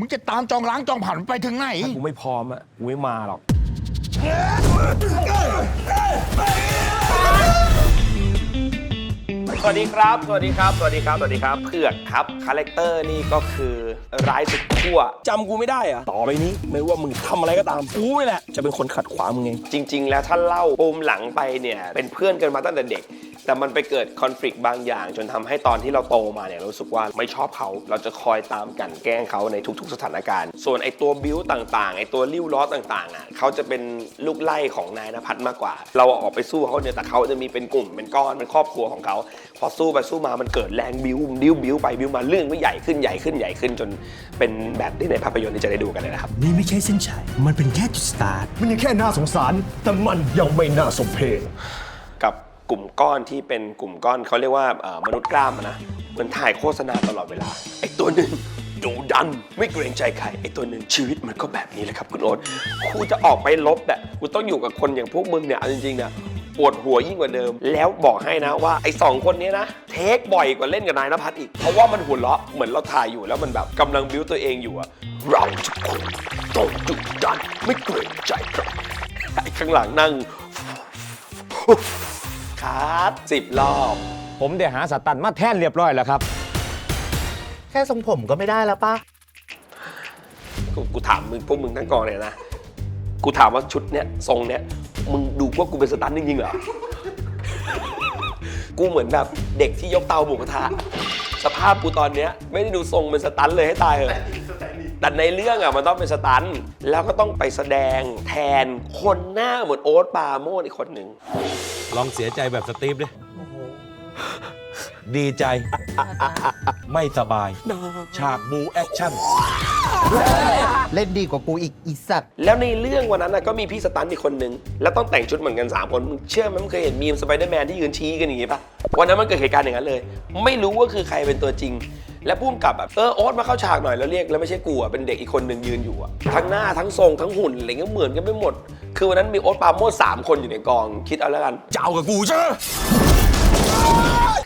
มึงจะตามจองล้างจองผ่านมันไปถึงไหนกูไม่พร้อมอะกูไม่มาหรอก สวัสดีครับ สวัสดีครับ สวัสดีครับ สวัสดีครับเผือกครับ คาแรคเตอร์นี่ก็คือร้ายสุดขั้ว จำกูไม่ได้อะต่อไปนี้ไม่ว่ามึงทำอะไรก็ตามกูนี่แหละจะเป็นคนขัดขวางมึงเอง จริง ๆ แล้วถ้าเล่าปูมหลังไปเนี่ย เป็นเพื่อนกันมาตั้งแต่เด็ก แต่มันไปเกิดคอน FLICT บางอย่าง จนทำให้ตอนที่เราโตมาเนี่ยเรารู้สึกว่าไม่ชอบเขาเราจะคอยตามกลันแกล้งเขาในทุกๆ สถานการณ์ ส่วนไอ้ตัวบิ้วต่างๆไอ้ตัวริ้วล้อต่างๆอะเขาจะเป็นลูกไล่ของนายนภัสมากกว่า เราออกไปสู้เขาเนี่ยแต่เขาจะมีเป็นกลุ่มเป็นก้อนเป็นครอบครัวของเขาพอสู้ไปสู้มามันเกิดแรงบิ้วบิ้วบิ้วไปบิ้วมาเรื่องก็ใหญ่ขึ้นใหญ่ขึ้นใหญ่ขึ้นจนเป็นแบบที่ในภาพยนตร์ที่จะได้ดูกันเลยนะครับนี่ไม่ใช่เส้นชัยมันเป็นแค่จุดสตาร์ทมันยังแค่น่าสงสารแต่มันยังไม่น่าสมเพช กลุ่มก้อนที่เป็นกลุ่มก้อนเขาเรียกว่ามนุษย์กล้ามอะนะเหมันถ่ายโฆษณาตลอดเวลาไอ้ตัวหนึ่งดูดันไม่เกรงใจใครไอ้ตัวหนึ่งชีวิตมันก็แบบนี้แหละครับคุณโอ๊ตกูจะออกไปลบเนี่ยกูต้องอยู่กับคนอย่างพวกมึงเนี่ยเอาจริงๆเนี่ยปวดหัวยิ่งกว่าเดิม แล้วบอกให้นะว่าไอ้สองคนนี้นะ เทคบ่อยกว่าเล่นกับนายนภัสอีก เพราะว่ามันหัวเราะเหมือนเราถ่ายอยู่แล้วมันแบบกำลังบิ้วตัวเองอยู่อะเราทุกคนต้องดุดันไม่เกรงใจใครไอ้ข้างหลังนั่ง คัดสิบรอบ ผมได้หาสตันมาแท่นเรียบร้อยแล้วครับ แค่ทรงผมก็ไม่ได้แล้วปะกูกูถามมึงพวกมึงทั้งกองเลยนะ กูถามว่าชุดเนี้ยทรงเนี้ยมึงดูว่ากูเป็นสตันจริงๆเหรอ กูเหมือนแบบเด็กที่ยกเตาหมูกระทะ สภาพกูตอนเนี้ยไม่ได้ดูทรงเป็นสตันเลยให้ตายเหอะ แต่ในเรื่องอะมันต้องเป็นสตันแล้วก็ต้องไปแสดงแทนคนหน้าเหมือนโอ๊ตปราโมดอีกคนหนึ่ง ลองเสียใจแบบสตีฟดิดีใจ ไม่สบาย ฉากบูแอคชั่น เล่นดีกว่ากูอีกอีสัตว์แล้วในเรื่องวันนั้นนะก็มีพี่สตันท์อีกคนนึง แล้วต้องแต่งชุดเหมือนกัน 3 คนมึงเชื่อไหมมึงเคยเห็นมีมสไปเดอร์แมนที่ยืนชี้กันอย่างงี้ปะวันนั้นมันเกิดเหตุการณ์อย่างนั้นเลย ไม่รู้ว่าคือใครเป็นตัวจริง และพุ่มกับแบบเออโอ๊ตมาเข้าฉากหน่อยแล้วเรียกแล้วไม่ใช่กูอะเป็นเด็กอีกคนหนึ่งยืนอยู่อะทั้งหน้าทั้งทรงทั้งหุ่นอะไรเงี้ยเหมือนกันไปหมด คือวันนั้นมีโอ๊ตปราโมดสามคนอยู่ในกองคิดเอาแล้วกันจะเอากับกูใช่ไหม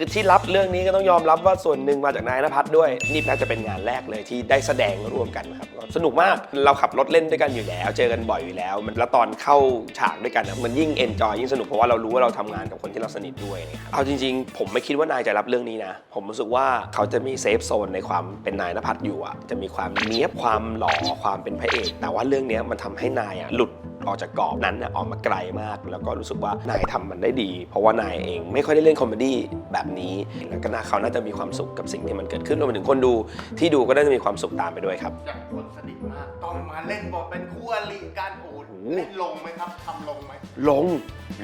คือที่รับเรื่องนี้ก็ต้องยอมรับว่าส่วนหนึ่งมาจากนายนภัสด้วย นี่น่าจะเป็นงานแรกเลยที่ได้แสดงร่วมกันครับสนุกมากเราขับรถเล่นด้วยกันอยู่แล้ว เจอกันบ่อยอยู่แล้ว มันแล้วตอนเข้าฉากด้วยกันนะมันยิ่งเอนจอยยิ่งสนุกเพราะว่าเรารู้ว่าเราทำงานกับคนที่เราสนิทด้วยนะครับเอาจริง ๆ ผมไม่คิดว่านายจะรับเรื่องนี้นะ ผมรู้สึกว่าเขาจะมีเซฟโซนในความเป็นนายนภัสอยู่อะจะมีความเนี้ยบความหล่อความเป็นพระเอก แต่ว่าเรื่องนี้มันทำให้นายอะหลุด ออกจากกรอบนั้นน่ะออกมาไกลมาก แล้วก็รู้สึกว่านายทำมันได้ดี เพราะว่านายเองไม่ค่อยได้เล่นคอมเมดี้แบบนี้ แล้วก็น่าเขาน่าจะมีความสุขกับสิ่งที่มันเกิดขึ้นรวมไปถึงคนดูที่ดูก็น่าจะมีความสุขตามไปด้วยครับจากคนสนิทมากตอนมาเล่นบทเป็นคู่อริกันโอ้โหเล่นลงไหมครับทำลงไหมลง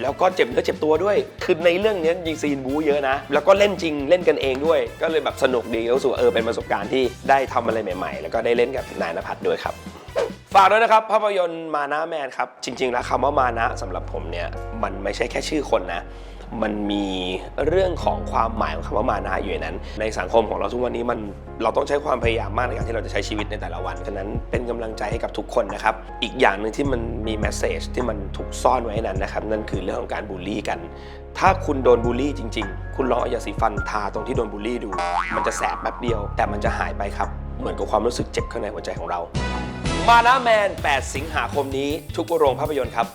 แล้วก็เจ็บเนื้อเจ็บตัวด้วย คือในเรื่องเนี้ยยิงซีนบู๊เยอะนะ แล้วก็เล่นจริงเล่นกันเองด้วย ก็เลยแบบสนุกดีรู้สึกว่าเออเป็นประสบการณ์ที่ได้ทำอะไรใหม่ ๆ แล้วก็ได้เล่นกับนายนภัสด้วยครับ ฝากด้วยนะครับภาพยนตร์มานะแมนครับ จริง ๆ แล้วคำว่ามานะสำหรับผมเนี่ยมันไม่ใช่แค่ชื่อคนนะ มันมีเรื่องของความหมายของคำว่ามานะอยู่ในนั้น ในสังคมของเราทุกวันนี้มันเราต้องใช้ความพยายามมากในการที่เราจะใช้ชีวิตในแต่ละวันฉะนั้นเป็นกำลังใจให้กับทุกคนนะครับ อีกอย่างหนึ่งที่มันมีแมสเซจที่มันถูกซ่อนไว้นนั้นนะครับนั่นคือเรื่องของการบูลลี่กัน ถ้าคุณโดนบูลลี่จริง ๆ คุณลองเอายาสีฟันทาตรงที่โดนบูลลี่ดู มันจะแสบแป๊บเดียว แต่มันจะหายไปครับเหมือนกับความรู้สึกเจ็บข้างในหัวใจของเรา มานะแมน 8 สิงหาคมนี้ทุกโรงภาพยนตร์ครับ